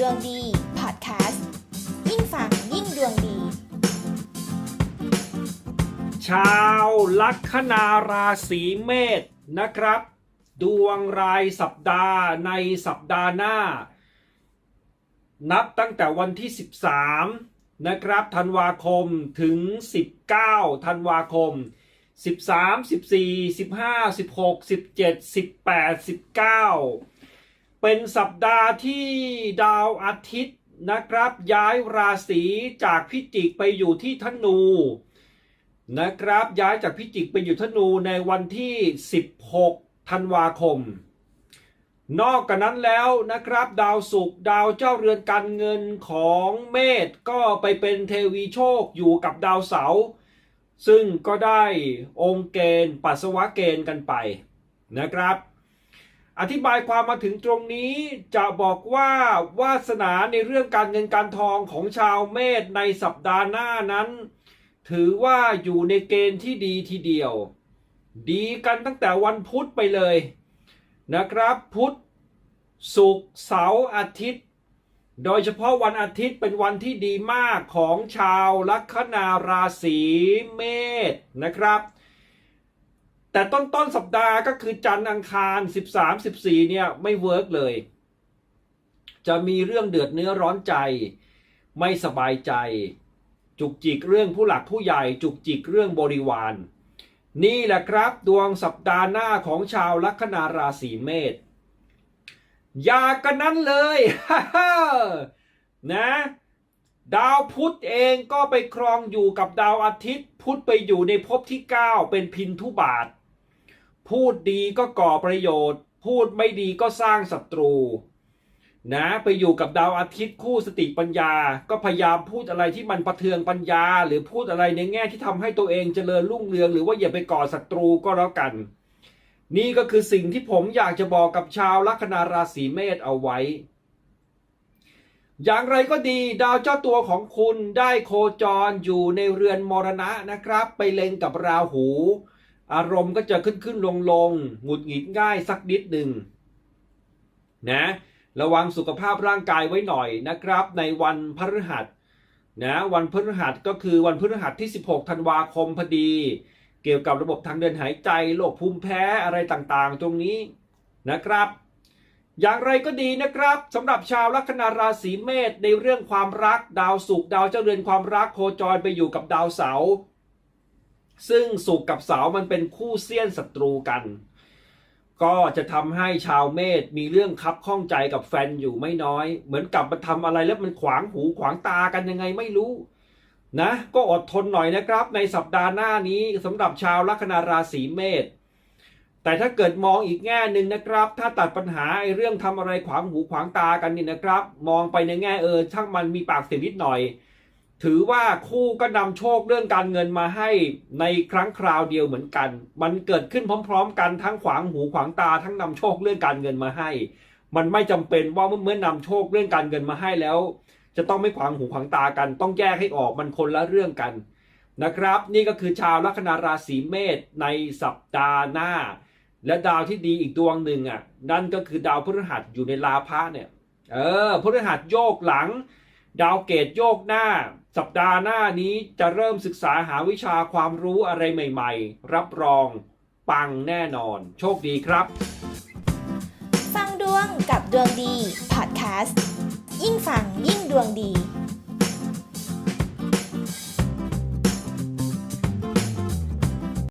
ดวงดีพอดแคสต์ยิ่งฟังยิ่งดวงดี ชาวลัคนาราศีเมษนะครับ ดวงรายสัปดาห์ในสัปดาห์หน้า นับตั้งแต่วันที่ 13 นะครับธันวาคมถึง 19 ธันวาคม 13 14 15 16 17 18 19 เป็นสัปดาห์ที่ดาวอาทิตย์นะครับ ย้ายราศีจากพิจิกไปอยู่ที่ธนูนะครับ ย้ายจากพิจิกไปอยู่ธนูในวันที่ 16 ธันวาคม นอกจากนั้นแล้วนะครับ ดาวศุกร์ดาวเจ้าเรือนการเงินของเมษก็ไปเป็นเทวีโชคอยู่กับดาวเสาร์ซึ่งก็ได้องค์เกณฑ์ปัสสาวะเกณฑ์กันไปนะครับ อธิบายความมาถึงตรงนี้จะบอกว่าวาสนาในเรื่องการเงินการทองของชาวเมษในสัปดาห์หน้านั้น ถือว่าอยู่ในเกณฑ์ที่ดีทีเดียว ดีกันตั้งแต่วันพุธไปเลยนะครับพุธศุกร์เสาร์อาทิตย์ โดยเฉพาะวันอาทิตย์เป็นวันที่ดีมากของชาวลัคนาราศีเมษนะครับ แต่ต้นต้นๆสัปดาห์ก็คือจันทร์อังคาร 13 14 เนี่ยไม่เวิร์กเลย จะมีเรื่องเดือดเนื้อร้อนใจ ไม่สบายใจ จุกจิกเรื่องผู้หลักผู้ใหญ่ จุกจิกเรื่องบริวาร นี่แหละครับดวงสัปดาห์หน้าของชาวลัคนาราศีเมษอย่ากันนั้นเลยนะดาวพุธเองก็ไปครองอยู่กับดาวอาทิตย์ พุธไปอยู่ในภพที่ 9 เป็นพินทุบาท พูดดีก็ก่อประโยชน์ พูดไม่ดีก็สร้างศัตรู นะไปอยู่กับดาวอาทิตย์คู่สติปัญญา ก็พยายามพูดอะไรที่มันประเทืองปัญญา หรือพูดอะไรในแง่ที่ทำให้ตัวเองเจริญรุ่งเรือง หรือว่าอย่าไปก่อศัตรูก็แล้วกัน นี่ก็คือสิ่งที่ผมอยากจะบอกกับชาวลัคนาราศีเมษเอาไว้ อย่างไรก็ดีดาวเจ้าตัวของคุณได้โคจรอยู่ในเรือนมรณะนะครับ ไปเล็งกับราหู อารมณ์ก็จะขึ้นขึ้นลงลงหงุดหงิดง่ายสักนิดหนึ่งนะระวังสุขภาพร่างกายไว้หน่อยนะครับ ในวันพฤหัสนะวันพฤหัสก็คือวันพฤหัสที่ 16 ธันวาคมพอดี เกี่ยวกับระบบทางเดินหายใจโรคภูมิแพ้อะไรต่างๆ ตรงนี้นะครับ อย่างไรก็ดีนะครับสำหรับชาวลัคนาราศีเมษในเรื่องความรักดาวศุกร์ดาวเจ้าเรือนความรักโคจรไปอยู่กับดาวเสาร์ ซึ่งศุกกับเสามันเป็นคู่เสี้ยนศัตรูกัน ก็จะทำให้ชาวเมษมีเรื่องคับข้องใจกับแฟนอยู่ไม่น้อย เหมือนกับมาทำอะไรแล้วมันขวางหูขวางตากันยังไงไม่รู้นะก็อดทนหน่อยนะครับ ในสัปดาห์หน้านี้สำหรับชาวลัคนาราศีเมษแต่ถ้าเกิดมองอีกแง่หนึ่งนะครับ ถ้าตัดปัญหาไอ้เรื่องทำอะไรขวางหูขวางตากันนี่นะครับ มองไปในแง่เออช่างมันมีปากเสียงนิดหน่อย ถือว่าคู่ก็นำโชคเรื่องการเงินมาให้ในครั้งคราวเดียวเหมือนกัน มันเกิดขึ้นพร้อม ๆ กันทั้งขวางหูขวางตาทั้งนำโชคเรื่องการเงินมาให้ มันไม่จำเป็นว่าเมื่อนำโชคเรื่องการเงินมาให้แล้ว จะต้องไม่ขวางหูขวางตากัน ต้องแยกให้ออกมันคนละเรื่องกันนะครับ นี่ก็คือชาวลัคนาราศีเมษในสัปดาห์หน้า และดาวที่ดีอีกดวงหนึ่งอะนั่นก็คือดาวพฤหัสอยู่ในลาภะเนี่ย เออพฤหัสโยกหลัง ดาวเกตโยกหน้า สัปดาห์หน้านี้จะเริ่มศึกษาหาวิชาความรู้อะไรใหม่ๆ รับรอง ปังแน่นอน โชคดีครับ ฟังดวงกับดวงดี พอดแคสต์ ยิ่งฟังยิ่งดวงดี